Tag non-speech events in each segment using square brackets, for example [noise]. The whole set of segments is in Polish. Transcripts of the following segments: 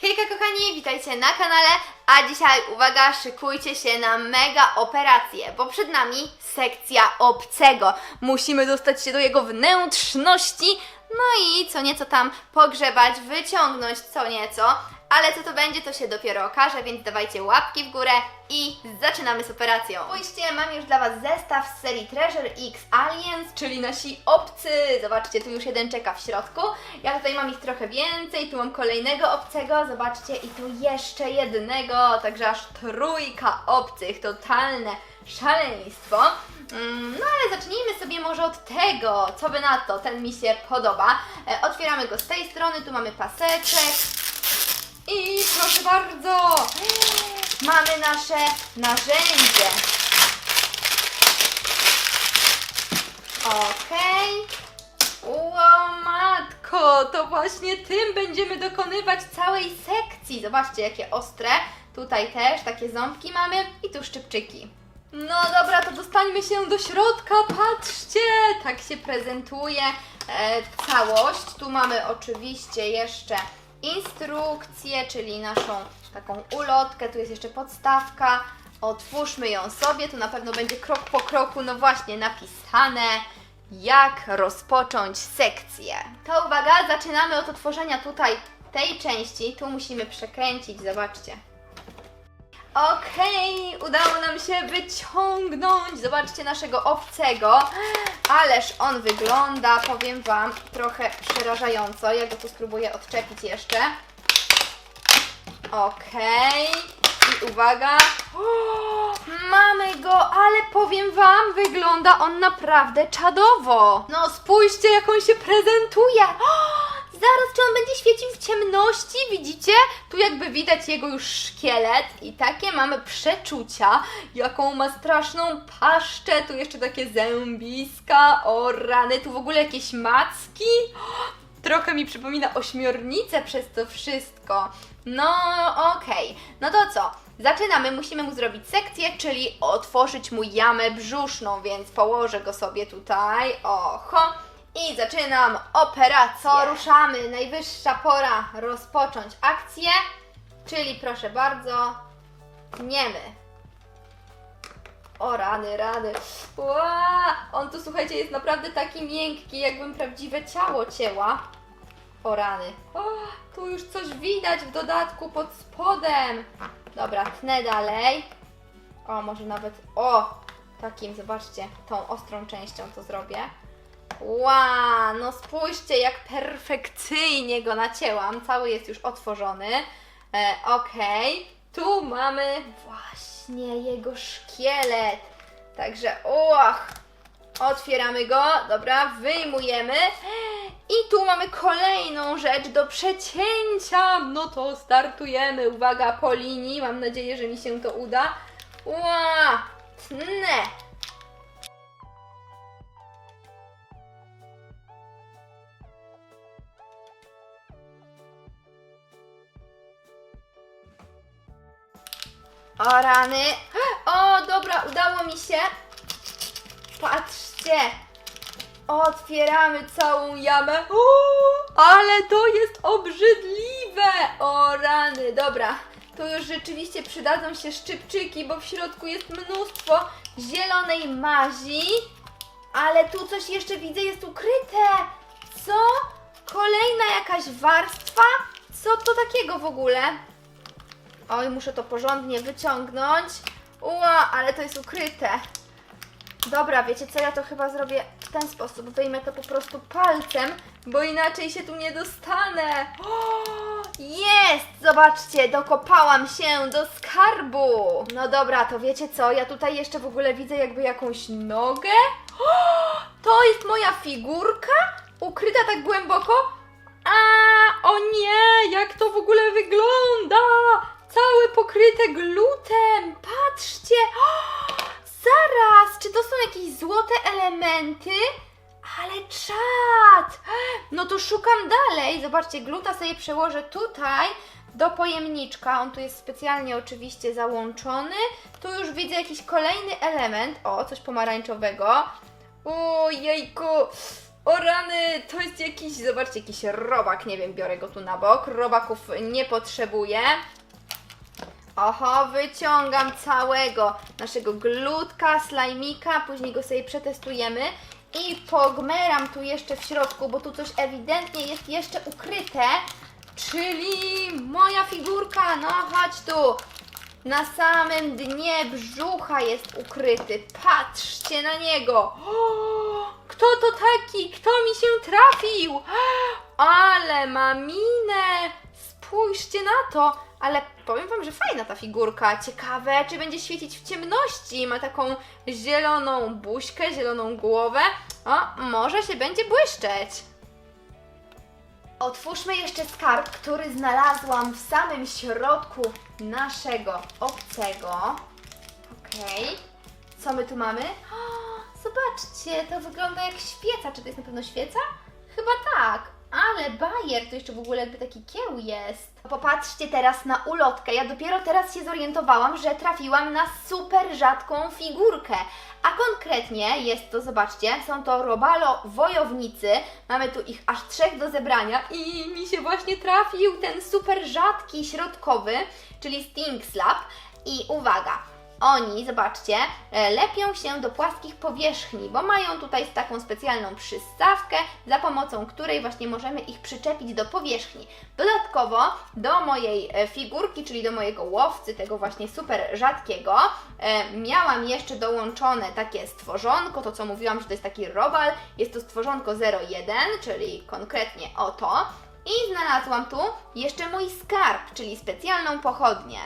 Hejka kochani, witajcie na kanale, a dzisiaj uwaga, szykujcie się na mega operację, bo przed nami sekcja obcego. Musimy dostać się do jego wnętrzności, no i co nieco tam pogrzebać, wyciągnąć co nieco, ale co to będzie, to się dopiero okaże, więc dawajcie łapki w górę i zaczynamy z operacją. Spójrzcie, mam już dla Was zestaw z serii Treasure X Aliens, czyli nasi obcy. Zobaczcie, tu już jeden czeka w środku. Ja tutaj mam ich trochę więcej, tu mam kolejnego obcego, zobaczcie, i tu jeszcze jednego, także aż trójka obcych, totalne szaleństwo. Mm, No ale zacznijmy sobie może od tego, co by na to, ten mi się podoba. E, otwieramy go z tej strony, tu mamy paseczek. I proszę bardzo, mamy nasze narzędzie. Okej. Ło matko, to właśnie tym będziemy dokonywać całej sekcji. Zobaczcie, jakie ostre. Tutaj też takie ząbki mamy i tu szczypczyki. No dobra, to dostańmy się do środka. Patrzcie, tak się prezentuje e, całość. Tu mamy oczywiście jeszcze instrukcję, czyli naszą taką ulotkę. Tu jest jeszcze podstawka. Otwórzmy ją sobie. Tu na pewno będzie krok po kroku, no właśnie, napisane jak rozpocząć sekcję. To uwaga, zaczynamy od otworzenia tutaj tej części. Tu musimy przekręcić, zobaczcie. Okej, udało nam się wyciągnąć, zobaczcie naszego obcego, ależ on wygląda, powiem Wam, trochę przerażająco. Ja go tu spróbuję odczepić jeszcze. Okej, i uwaga. O, mamy go, ale powiem Wam, wygląda on naprawdę czadowo. No spójrzcie, jak on się prezentuje. O, zaraz, czy on będzie świecił w ciemności? Widzicie? Tu jakby widać jego już szkielet i takie mamy przeczucia, jaką ma straszną paszczę. Tu jeszcze takie zębiska, o rany, tu w ogóle jakieś macki. Trochę mi przypomina ośmiornicę przez to wszystko. No, okej. No to co? Zaczynamy. Musimy mu zrobić sekcję, czyli otworzyć mu jamę brzuszną, więc położę go sobie tutaj. Oho. I zaczynam operację. Co ruszamy? Najwyższa pora rozpocząć akcję, czyli proszę bardzo, tniemy. O rany, rany. Ła! On tu słuchajcie jest naprawdę taki miękki, jakbym prawdziwe ciało cięła. O rany. O, tu już coś widać w dodatku pod spodem. Dobra, tnę dalej. O, może nawet. O! Takim, zobaczcie, tą ostrą częścią to zrobię. Ła, no spójrzcie, jak perfekcyjnie go nacięłam. Cały jest już otworzony. E, Okej, tu mamy właśnie jego szkielet. Także, och, otwieramy go, dobra, wyjmujemy. I tu mamy kolejną rzecz do przecięcia. No to startujemy. Uwaga, po linii. Mam nadzieję, że mi się to uda. Ła, tnę. O rany. O, dobra, udało mi się. Patrzcie. Otwieramy całą jamę. O, ale to jest obrzydliwe. O rany, dobra. Tu już rzeczywiście przydadzą się szczypczyki, bo w środku jest mnóstwo zielonej mazi. Ale tu coś jeszcze widzę jest ukryte. Co? Kolejna jakaś warstwa? Co to takiego w ogóle? Oj, muszę to porządnie wyciągnąć. Ła, ale to jest ukryte. Dobra, wiecie co, ja to chyba zrobię w ten sposób. Wyjmę to po prostu palcem, bo inaczej się tu nie dostanę. O, jest! Zobaczcie, dokopałam się do skarbu. No dobra, to wiecie co, ja tutaj jeszcze w ogóle widzę jakby jakąś nogę. O, to jest moja figurka? Ukryta tak głęboko? A, o nie, jak to w ogóle wygląda! Całe pokryte glutem, patrzcie! O, zaraz, czy to są jakieś złote elementy? Ale czad! No to szukam dalej. Zobaczcie, gluta sobie przełożę tutaj do pojemniczka. On tu jest specjalnie oczywiście załączony. Tu już widzę jakiś kolejny element. O, coś pomarańczowego. Ojejku! O rany, to jest jakiś, zobaczcie, jakiś robak, nie wiem, biorę go tu na bok. Robaków nie potrzebuję. Oho, wyciągam całego naszego glutka, slajmika, później go sobie przetestujemy i pogmeram tu jeszcze w środku, bo tu coś ewidentnie jest jeszcze ukryte, czyli moja figurka, no chodź tu. Na samym dnie brzucha jest ukryty, patrzcie na niego. O, kto to taki? Kto mi się trafił? [gasps] Ale ma minę! Spójrzcie na to! Ale powiem Wam, że fajna ta figurka. Ciekawe, czy będzie świecić w ciemności. Ma taką zieloną buźkę, zieloną głowę. O, może się będzie błyszczeć. Otwórzmy jeszcze skarb, który znalazłam w samym środku naszego obcego. Okej. Co my tu mamy? O, [gasps] zobaczcie, to wygląda jak świeca. Czy to jest na pewno świeca? Chyba tak. Ale bajer, to jeszcze w ogóle jakby taki kieł jest. Popatrzcie teraz na ulotkę. Ja dopiero teraz się zorientowałam, że trafiłam na super rzadką figurkę. A konkretnie jest to, zobaczcie, są to robalo wojownicy. Mamy tu ich aż trzech do zebrania i mi się właśnie trafił ten super rzadki środkowy, czyli Sting Slap. I uwaga, oni, zobaczcie, e, lepią się do płaskich powierzchni, bo mają tutaj taką specjalną przystawkę, za pomocą której właśnie możemy ich przyczepić do powierzchni. Dodatkowo do mojej e, figurki, czyli do mojego łowcy, tego właśnie super rzadkiego, e, miałam jeszcze dołączone takie stworzonko, to co mówiłam, że to jest taki robal, jest to stworzonko 01, czyli konkretnie o to. I znalazłam tu jeszcze mój skarb, czyli specjalną pochodnię.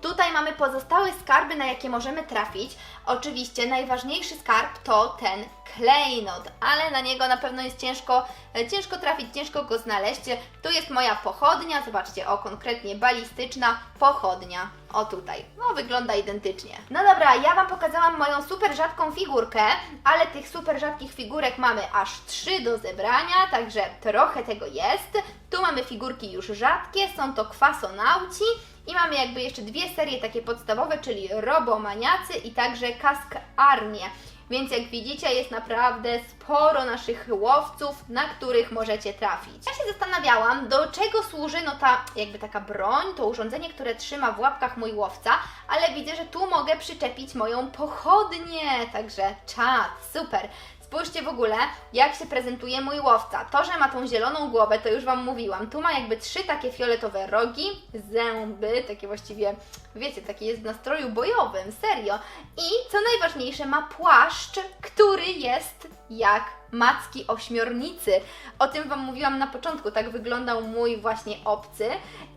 Tutaj mamy pozostałe skarby, na jakie możemy trafić. Oczywiście najważniejszy skarb to ten klejnot, ale na niego na pewno jest ciężko, e, ciężko trafić, ciężko go znaleźć. Tu jest moja pochodnia, zobaczcie, o konkretnie balistyczna pochodnia. O tutaj, no wygląda identycznie. No dobra, ja Wam pokazałam moją super rzadką figurkę, ale tych super rzadkich figurek mamy aż trzy do zebrania, także trochę tego jest. Tu mamy figurki już rzadkie, są to kwasonauci. I mamy jakby jeszcze dwie serie takie podstawowe, czyli Robomaniacy i także Kask Armię. Więc jak widzicie jest naprawdę sporo naszych łowców, na których możecie trafić. Ja się zastanawiałam, do czego służy no ta jakby taka broń, to urządzenie, które trzyma w łapkach mój łowca, ale widzę, że tu mogę przyczepić moją pochodnię, także czad, super. Spójrzcie w ogóle, jak się prezentuje mój łowca. To, że ma tą zieloną głowę, to już Wam mówiłam. Tu ma jakby trzy takie fioletowe rogi, zęby, takie właściwie, wiecie, taki jest w nastroju bojowym, serio. I co najważniejsze, ma płaszcz, który jest jak macki ośmiornicy. O tym Wam mówiłam na początku, tak wyglądał mój właśnie obcy.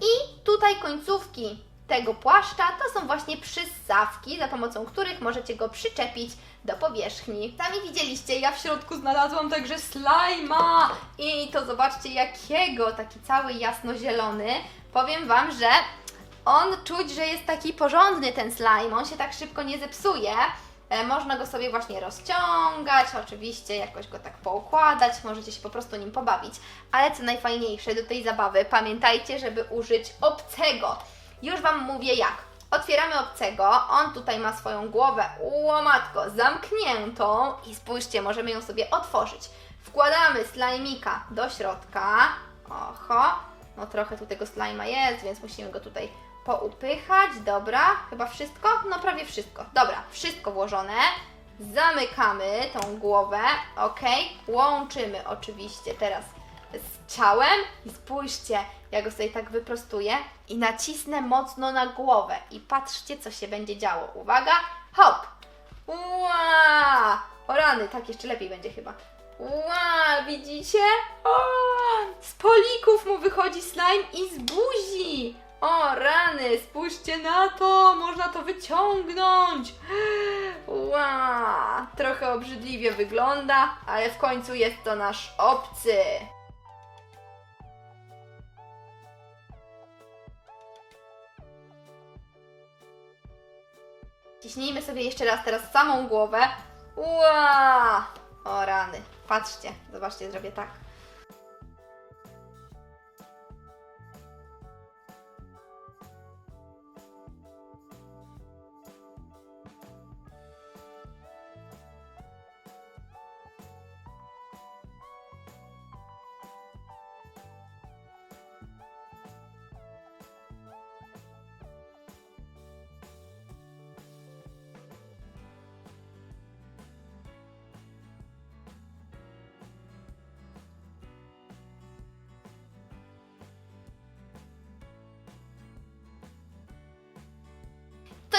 I tutaj końcówki tego płaszcza to są właśnie przystawki, za pomocą których możecie go przyczepić do powierzchni. Sami widzieliście, ja w środku znalazłam także slajma i to zobaczcie jakiego, taki cały jasnozielony. Powiem Wam, że on czuć, że jest taki porządny ten slime, on się tak szybko nie zepsuje. E, Można go sobie właśnie rozciągać, oczywiście jakoś go tak poukładać, możecie się po prostu nim pobawić. Ale co najfajniejsze do tej zabawy, pamiętajcie, żeby użyć obcego. Już Wam mówię jak. Otwieramy obcego, on tutaj ma swoją głowę, łomatko, zamkniętą i spójrzcie, możemy ją sobie otworzyć. Wkładamy slajmika do środka, oho, no trochę tu tego slajma jest, więc musimy go tutaj poupychać, dobra, chyba wszystko? No prawie wszystko, dobra, wszystko włożone. Zamykamy tą głowę, ok, łączymy oczywiście teraz ciałem i spójrzcie, ja go sobie tak wyprostuję i nacisnę mocno na głowę i patrzcie, co się będzie działo. Uwaga, hop! Ła! O rany, tak jeszcze lepiej będzie chyba. Ła, widzicie? O, z polików mu wychodzi slime i z buzi. O rany, spójrzcie na to, można to wyciągnąć. Ła, trochę obrzydliwie wygląda, ale w końcu jest to nasz obcy. Ciśnijmy sobie jeszcze raz teraz samą głowę. Ła! O rany. Patrzcie, zobaczcie, zrobię tak.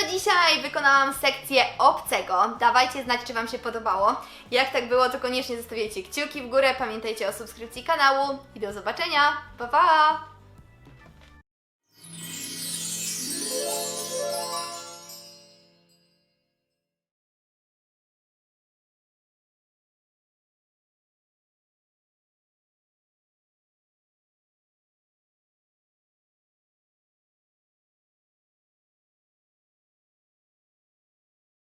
To dzisiaj wykonałam sekcję obcego. Dawajcie znać, czy Wam się podobało. Jak tak było, to koniecznie zostawiajcie kciuki w górę. Pamiętajcie o subskrypcji kanału i do zobaczenia. Pa, pa!